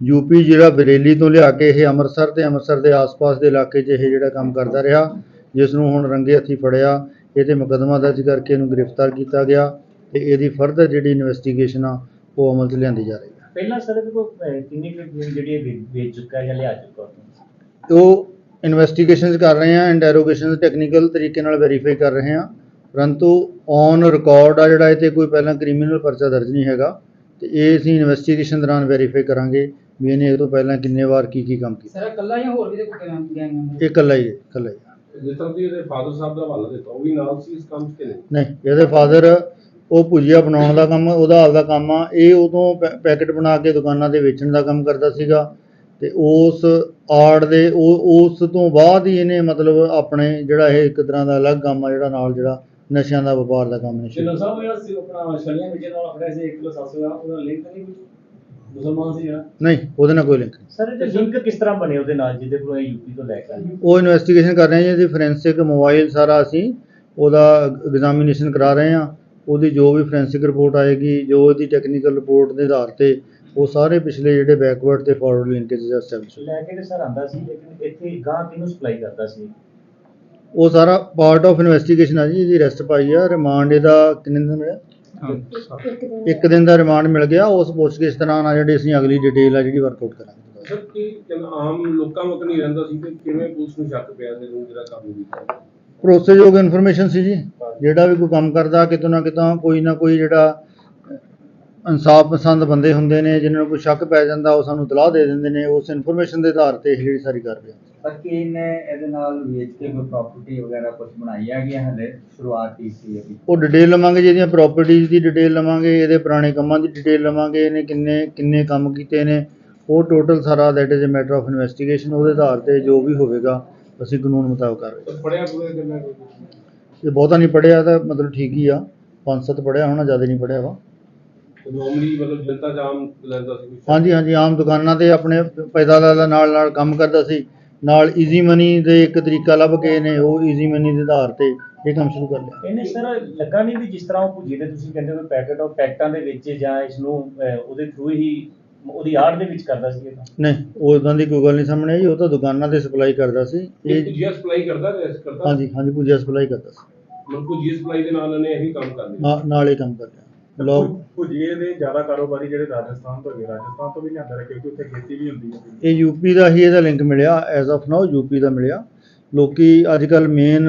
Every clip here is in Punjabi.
ਯੂਪੀ ਜਿਹੜਾ ਬਰੇਲੀ ਤੋਂ ਲਿਆ ਕੇ ਇਹ ਅੰਮ੍ਰਿਤਸਰ ਤੇ ਅੰਮ੍ਰਿਤਸਰ ਦੇ ਆਸ-ਪਾਸ ਦੇ ਇਲਾਕੇ 'ਚ ਇਹ ਜਿਹੜਾ ਕੰਮ ਕਰਦਾ ਰਿਹਾ ਜਿਸ ਨੂੰ ਹੁਣ ਰੰਗੇ ਹੱਥੀ ਫੜਿਆ ਇਹ ਤੇ ਮੁਕੱਦਮਾ ਦਰਜ ਕਰਕੇ ਇਹਨੂੰ ਗ੍ਰਿਫਤਾਰ ਕੀਤਾ ਗਿਆ ਤੇ ਇਹਦੀ ਫਰਦਰ ਜਿਹੜੀ ਇਨਵੈਸਟੀਗੇਸ਼ਨ ਆ ਉਹ ਅਮਲ 'ਚ ਲਿਆਂਦੀ ਜਾ ਰਹੀ ਹੈ। ਪਹਿਲਾਂ ਸਰ ਇਹਦੇ ਕੋਲ ਕਿੰਨੀ ਕੁ ਜਿਹੜੀ ਇਹ ਵੇ- ਵੇਚ ਚੁੱਕਾ ਜਾਂ ਲਿਆ ਚੁੱਕਾ ਉਹ ਇਨਵੈਸਟੀਗੇਸ਼ਨਸ ਕਰ ਰਹੇ ਆ ਇੰਟਰੋਗੇਸ਼ਨਸ ਟੈਕਨੀਕਲ ਤਰੀਕੇ ਨਾਲ ਵੈਰੀਫਾਈ ਕਰ ਰਹੇ ਆ ਪਰੰਤੂ ਔਨ ਰਿਕਾਰਡ ਆ ਜਿਹੜਾ ਇਹ ਤੇ ਕੋਈ ਪਹਿਲਾਂ ਕ੍ਰਿਮੀਨਲ ਪਰਚਾ ਦਰਜ ਨਹੀਂ ਹੈਗਾ ਤੇ ਇਹ ਅਸੀਂ ਇਨਵੈਸਟੀਗੇਸ਼ਨ ਦੌਰਾਨ ਵੈਰੀਫਾਈ ਕਰਾਂਗੇ ਵੀ ਇਹਨੇ ਇਹ ਤੋਂ ਪਹਿਲਾਂ ਕਿੰਨੇ ਵਾਰ ਕੀ ਕੀ ਕੰਮ ਕੀਤਾ? ਸਰ ਇਕੱਲਾ ਜਾਂ ਹੋਰ ਵੀ ਤੇ ਕੋਈ ਗੈਂਗ ਮੈਂਬਰ? ਇਹ ਇਕੱਲਾ ਹੀ ਹੈ ਇਕੱਲਾ ਹੀ। ਹੈ। ਜਿਸ ਤਰ੍ਹਾਂ ਇਹਦੇ ਫਾਦਰ ਸਾਹਿਬ ਦਾ ਹਵਾਲਾ ਦਿੱਤਾ ਉਹ ਵੀ ਨਾਲ ਸੀ ਇਸ ਕੰਮ 'ਚ ਕਿ ਨਹੀਂ? ਨਹੀਂ ਇਹਦੇ ਫਾਦਰ ਉਹ ਭੁਜੀਆ ਬਣਾਉਣ ਦਾ ਕੰਮ ਉਹਦਾ ਆਪਦਾ ਕੰਮ ਆ। ਇਹ ਉਦੋਂ ਪੈ- ਪੈਕਟ ਬਣਾ ਕੇ ਦੁਕਾਨਾਂ ਤੇ ਵੇਚਣ ਦਾ ਕੰਮ ਕਰਦਾ ਸੀਗਾ ਤੇ ਉਸ ਆੜ ਦੇ ਉਹ ਉਸ ਤੋਂ ਬਾਅਦ ਹੀ ਇਹਨੇ ਮਤਲਬ ਆਪਣੇ ਜਿਹੜਾ ਇਹ ਇੱਕ ਤਰ੍ਹਾਂ ਦਾ ਅਲੱਗ ਕੰਮ ਆ ਜਿਹੜਾ ਨਾਲ ਜਿਹੜਾ ਨਸ਼ਿਆਂ ਦਾ ਵਪਾਰ ਦਾ ਕੰਮ ਨੇ ਸ਼ੁਰੂ ਢਿੱਲੋਂ ਸਾਹਿਬ ਜਿਹੜਾ ਸੀ ਆਪਣਾ ਛਲੀਆਂ ਵੇਚਣ ਵਾਲਾ ਫੜਿਆ ਸੀ 1 ਕਿਲੋ 700 ਦਾ ਉਹਦਾ ਲਿੰਕ ਨਹੀਂ ਮੁਸਲਮਾਨ ਸੀ ਜਿਹੜਾ ਨਹੀਂ ਉਹਦੇ ਨਾਲ ਕੋਈ ਲਿੰਕ ਨਹੀਂ। ਸਰ ਇਹਦੇ ਲਿੰਕ ਕਿਸ ਤਰ੍ਹਾਂ ਬਣੇ ਉਹਦੇ ਨਾਲ ਜਿਹਦੇ ਕੋਲ ਇਹ ਯੂਪੀ ਤੋਂ ਲੈ ਕੇ ਆਏ? ਉਹ ਇਨਵੈਸਟੀਗੇਸ਼ਨ ਕਰ ਰਹੇ ਹਾਂ ਜੀ ਫੋਰੈਂਸਿਕ ਮੋਬਾਈਲ ਸਾਰਾ ਅਸੀਂ ਉਹਦਾ ਐਗਜ਼ਾਮੀਨੇਸ਼ਨ ਕਰਾ ਰਹੇ ਹਾਂ ਉਹਦੀ ਜੋ ਵੀ ਫੋਰੈਂਸਿਕ ਰਿਪੋਰਟ ਆਏਗੀ ਜੋ ਇਹਦੀ ਟੈਕਨੀਕਲ ਰਿਪੋਰਟ ਦੇ ਆਧਾਰ ਤੇ ਉਹ ਸਾਰੇ ਪਿਛਲੇ ਜਿਹੜੇ ਬੈਕਵਰਡ ਤੇ ਫਾਰਵਰਡ ਲਿੰਕੇਜ ਐਸਟੈਬਲਿਸ਼ ਲੈ ਕੇ ਤੇ ਸਰ ਆਂਦਾ ਸੀ ਲੇਕਿਨ ਇੱਥੇ ਗਾਂ ਕਿਹਨੂੰ ਸਪਲਾਈ ਕਰਦਾ ਸੀ? ਉਹ ਸਾਰਾ ਪਾਰਟ ਆਫ ਇਨਵੈਸਟੀਗੇਸ਼ਨ ਆ ਜੀ ਇਹਦੀ ਅਰੈਸਟ ਪਾਈ ਆ ਰਿਮਾਂਡ ਇਹਦਾ ਕਿੰਨੇ ਦਿਨ ਦਾ ਮਿਲਿਆ? ਇੱਕ ਦਿਨ ਦਾ ਰਿਮਾਂਡ ਮਿਲ ਗਿਆ ਉਸ ਪੁੱਛਗਿੱਛ ਦੌਰਾਨ ਆ ਜਿਹੜੀ ਅਸੀਂ ਅਗਲੀ ਡਿਟੇਲ ਆ ਜਿਹੜੀ ਵਰਕਆਊਟ ਕਰਾਂਗੇ। ਸਰ ਕੀ ਕਹਿੰਦਾ ਆਮ ਲੋਕਾਂ ਵਕ ਨਹੀਂ ਰਹਿੰਦਾ ਸੀ ਤੇ ਕਿਵੇਂ ਪੁਲਿਸ ਨੂੰ ਸ਼ੱਕ ਪਿਆ ਇਹਨੂੰ ਜਿਹੜਾ ਕਾਬੂ ਕੀਤਾ? ਭਰੋਸੇਯੋਗ ਇਨਫੋਰਮੇਸ਼ਨ ਸੀ ਜੀ। ਜਿਹੜਾ ਵੀ ਕੋਈ ਕੰਮ ਕਰਦਾ ਕਿਤੋਂ ਨਾ ਕਿਤੋਂ ਕੋਈ ਨਾ ਕੋਈ ਜਿਹੜਾ ਇਨਸਾਫ ਪਸੰਦ ਬੰਦੇ ਹੁੰਦੇ ਨੇ ਜਿਨ੍ਹਾਂ ਨੂੰ ਕੋਈ ਸ਼ੱਕ ਪੈ ਜਾਂਦਾ ਉਹ ਸਾਨੂੰ ਤਲਾਹ ਦੇ ਦਿੰਦੇ ਨੇ। ਉਸ ਇਨਫੋਰਮੇਸ਼ਨ ਦੇ ਆਧਾਰ ਤੇ ਇਹ ਜਿਹੜੀ ਸਾਰੀ ਕਾਰਵਾਈ ਬਾਕੀ ਇਹਨੇ ਇਹਦੇ ਨਾਲ ਵੇਚ ਕੇ ਕੋਈ ਪ੍ਰਾਪਰਟੀ ਵਗੈਰਾ ਕੁਝ ਬਣਾਈ ਹੈਗੀ ਹੈ ਹਲੇ ਸ਼ੁਰੂਆਤ ਹੀ ਸੀ ਇਹਦੀ ਉਹ ਡਿਟੇਲ ਲਵਾਂਗੇ ਜੀ ਇਹਦੀਆਂ ਪ੍ਰਾਪਰਟੀਆਂ ਦੀ ਡਿਟੇਲ ਲਵਾਂਗੇ ਇਹਦੇ ਪੁਰਾਣੇ ਕੰਮਾਂ ਦੀ ਡਿਟੇਲ ਲਵਾਂਗੇ ਇਹਨੇ ਕਿੰਨੇ ਕਿੰਨੇ ਕੰਮ ਕੀਤੇ ਨੇ। ਉਹ ਟੋਟਲ ਸਾਰਾ that is a matter of investigation ਉਹਦੇ ਆਧਾਰ ਤੇ ਜੋ ਵੀ ਹੋਵੇਗਾ ਅਸੀਂ ਕਾਨੂੰਨ ਮੁਤਾਬਕ ਸਰ ਪੜਿਆ ਪੂਰੇ ਕੋਈ ਇਹ ਬਹੁਤਾ ਨਹੀਂ ਪੜਿਆ ਤਾਂ ਮਤਲਬ ਠੀਕ ਹੀ ਆ। ਪੰਜ ਸੱਤ ਪੜਿਆ ਹੋਣਾ ਜ਼ਿਆਦਾ ਨਹੀਂ ਪੜਿਆ ਵਾ। ਨੋਰਮਲੀ ਮਤਲਬ ਜਨਤਾ ਜਾਮ ਲੈਂਦਾ ਸੀ ਹਾਂਜੀ ਹਾਂਜੀ ਆਮ ਦੁਕਾਨਾਂ ਤੇ ਆਪਣੇ ਪੈਦਾ ਦਾ ਨਾਲ ਨਾਲ ਕੰਮ ਕਰਦਾ ਸੀ। ਨਾਲ ਈਜ਼ੀ ਮਨੀ ਦੇ ਇੱਕ ਤਰੀਕਾ ਲੱਭ ਕੇ ਨੇ ਉਹ ਈਜ਼ੀ ਮਨੀ ਦੇ ਆਧਾਰ ਤੇ ਇਹ ਕੰਮ ਸ਼ੁਰੂ ਕਰ ਲਿਆ। ਇਹਨੇ ਸਰ ਲੱਗਾ ਨਹੀਂ ਵੀ ਜਿਸ ਤਰ੍ਹਾਂ ਉਹ ਭੁੱਜੀ ਦੇ ਤੁਸੀਂ ਕਹਿੰਦੇ ਹੋ ਪੈਕਟ ਉਹ ਪੈਕਟਾਂ ਦੇ ਵਿੱਚ ਜਾਂ ਇਸ ਨੂੰ ਉਹਦੇ ਥਰੂ ਹੀ ਉਹਦੀ ਆੜ ਦੇ ਵਿੱਚ ਕਰਦਾ ਸੀ ਇਹ ਕੰਮ ਨਹੀਂ ਉਹ ਇਦਾਂ ਦੀ ਕੋਈ ਗੱਲ ਨਹੀਂ ਸਾਹਮਣੇ ਆਈ ਉਹ ਤਾਂ ਦੁਕਾਨਾਂ ਤੇ ਸਪਲਾਈ ਕਰਦਾ ਸੀ। ਇਹ ਪੁਜੀਆ ਸਪਲਾਈ ਕਰਦਾ ਰੈਸ ਕਰਦਾ? ਹਾਂਜੀ ਹਾਂਜੀ ਪੂਜਾ ਸਪਲਾਈ ਕਰਦਾ ਸੀ। ਮਤਲਬ ਪੁਜੀਆ ਸਪਲਾਈ ਦੇ ਨਾਲ ਇਹਨੇ ਇਹੀ ਕੰਮ ਕਰ ਲਿਆ? ਨਾਲ- ਨਾਲ ਇਹ ਕੰਮ ਕਰ ਰਿਹਾ ਲੋਕ ਭੁਜੀਏ ਦੇ ਜ਼ਿਆਦਾ ਕਾਰੋਬਾਰੀ ਜਿਹੜੇ ਰਾਜਸਥਾਨ ਤੋਂ ਹੈਗੇ ਰਾਜਸਥਾਨ ਤੋਂ ਵੀ ਲਿਆਂਦਾ ਰਿਹਾ ਕਿਉਂਕਿ ਉੱਥੇ ਖੇਤੀ ਵੀ ਹੁੰਦੀ ਹੈ ਇਹ ਯੂਪੀ ਦਾ ਹੀ ਇਹਦਾ ਲਿੰਕ ਮਿਲਿਆ ਐਜ਼ ਆਫ ਨਾਓ ਯੂਪੀ ਦਾ ਮਿਲਿਆ। ਲੋਕੀ ਅੱਜ ਕੱਲ ਮੇਨ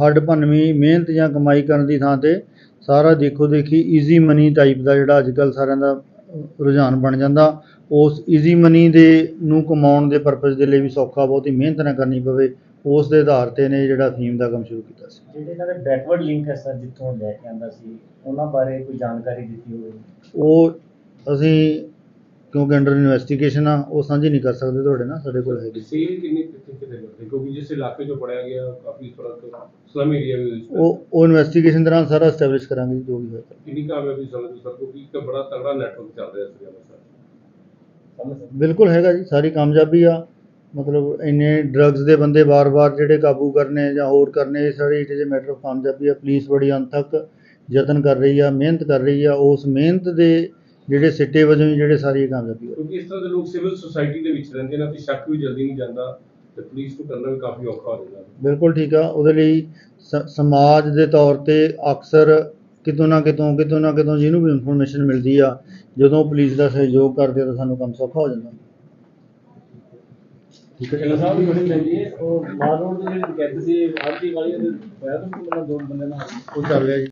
ਹੱਡ ਭੰਨਵੀਂ ਮਿਹਨਤ ਜਾਂ ਕਮਾਈ ਕਰਨ ਦੀ ਥਾਂ ਤੇ ਸਾਰਾ ਦੇਖੋ ਦੇਖੀ ਈਜ਼ੀ ਮਨੀ ਟਾਈਪ ਦਾ ਜਿਹੜਾ ਅੱਜ ਕੱਲ ਸਾਰਿਆਂ ਦਾ ਰੁਝਾਨ ਬਣ ਜਾਂਦਾ। ਉਸ ਈਜ਼ੀ ਮਨੀ ਦੇ ਨੂੰ ਕਮਾਉਣ ਦੇ ਪਰਪਸ ਦੇ ਲਈ ਵੀ ਸੌਖਾ ਬਹੁਤੀ ਮਿਹਨਤ ਨਾ ਕਰਨੀ ਪਵੇ। ਉਸ ਦੇ ਆਧਾਰ ਤੇ ਨੇ ਜਿਹੜਾ ਫੀਮ ਦਾ ਕੰਮ ਸ਼ੁਰੂ ਕੀਤਾ ਸੀ। ਜਿਹੜੇ ਇਹਨਾਂ ਦੇ ਬੈਕਵਰਡ ਲਿੰਕ ਹੈ ਸਰ ਜਿੱਥੋਂ ਲੈ ਕੇ ਆਂਦਾ ਸੀ ਉਹਨਾਂ ਬਾਰੇ ਕੋਈ ਜਾਣਕਾਰੀ ਦਿੱਤੀ ਹੋਵੇ? ਉਹ ਅਸੀਂ ਕਿਉਂਕਿ ਅੰਡਰ ਇਨਵੈਸਟੀਗੇਸ਼ਨ ਆ ਉਹ ਸਾਂਝੀ ਨਹੀਂ ਕਰ ਸਕਦੇ ਤੁਹਾਡੇ ਨਾਲ ਸਾਡੇ ਕੋਲ ਹੈਗੀ। ਸੇਲ ਕਿੰਨੀ ਕਿੱਥੇ ਕਿੱਥੇ ਕਰਦੇ ਕਿਉਂਕਿ ਜਿਸ ਇਲਾਕੇ 'ਚੋਂ ਪੜਿਆ ਗਿਆ ਕਾਫੀ ਫ਼ਰਕ ਸਲਮ ਏਰੀਆ ਵਿੱਚ ਉਹ ਉਹ ਇਨਵੈਸਟੀਗੇਸ਼ਨ ਦੌਰਾਨ ਸਾਰਾ ਐਸਟੈਬਲਿਸ਼ ਕਰਾਂਗੇ ਜੀ, ਵੀ ਹੋਏਗਾ ਕਿੰਨੀ ਕਾਮਯਾਬੀ ਸਮਝਦੇ ਸਰ? ਕਿਉਂਕਿ ਇੱਕ ਬੜਾ ਤਗੜਾ ਨੈਟਵਰਕ ਚੱਲ ਰਿਹਾ ਸੀ ਸਮਝ ਬਿਲਕੁਲ ਹੈਗਾ ਜੀ ਸਾਰੀ ਕਾਮਯਾਬੀ ਆ। ਮਤਲਬ ਇੰਨੇ ਡਰੱਗਸ ਦੇ ਬੰਦੇ ਵਾਰ-ਵਾਰ ਜਿਹੜੇ ਕਾਬੂ ਕਰਨੇ ਜਾਂ ਹੋਰ ਕਰਨੇ ਇਹ ਸਾਰੇ it is a matter of ਕਾਮਯਾਬੀ ਆ। ਪੁਲਿਸ ਬੜੀ ਅੰਤਕ ਯਤਨ ਕਰ ਰਹੀ ਆ ਮਿਹਨਤ ਕਰ ਰਹੀ ਆ। ਉਸ ਮਿਹਨਤ ਦੇ ਜਿਹੜੇ ਸਿੱਟੇ ਵਜੋਂ ਹੀ ਜਿਹੜੇ ਸਾਰੀ ਇਹ ਕਾਮਯਾਬੀ ਹੋਈ। ਕਿਉਂਕਿ ਇਸ ਤਰ੍ਹਾਂ ਦੇ ਲੋਕ ਸਿਵਲ ਸੁਸਾਇਟੀ ਦੇ ਵਿੱਚ ਰਹਿੰਦੇ ਨੇ ਤੇ ਸ਼ੱਕ ਵੀ ਜਲਦੀ ਨਹੀਂ ਜਾਂਦਾ ਤੇ ਪੁਲਿਸ ਨੂੰ ਕਰਨਾ ਵੀ ਕਾਫੀ ਔਖਾ ਹੋ ਜਾਂਦਾ। ਬਿਲਕੁਲ ਠੀਕ ਆ। ਉਹਦੇ ਲਈ ਸਮਾਜ ਦੇ ਤੌਰ ਤੇ ਅਕਸਰ ਕਿਤੋਂ ਨਾ ਕਿਤੋਂ ਕਿਤੋਂ ਨਾ ਕਿਤੋਂ ਜਿਹਨੂੰ ਵੀ ਇਨਫੋਰਮੇਸ਼ਨ ਮਿਲਦੀ ਆ ਜਦੋਂ ਪੁਲਿਸ ਦਾ ਸਹਿਯੋਗ ਕਰਦੇ ਆ ਤਾਂ ਸਾਨੂੰ ਕੰਮ ਸੌਖਾ ਹੋ ਜਾਂਦਾ। ਠੀਕ ਹੈ ਚਲੋ ਸਾਹਿਬ ਦੀ ਬੜੀ ਲੈਂਦੀ ਹੈ ਉਹ ਮਾਰ ਰੋਡ ਦੇ ਜਿਹੜੇ ਕਹਿੰਦੇ ਸੀ ਆਰਟੀ ਵਾਲੀ ਦੇ ਹੋਇਆ ਤਾਂ ਮਤਲਬ ਦੋ ਬੰਦੇ ਨਾਲ। ਉਹ ਚੱਲ ਰਿਹਾ ਜੀ।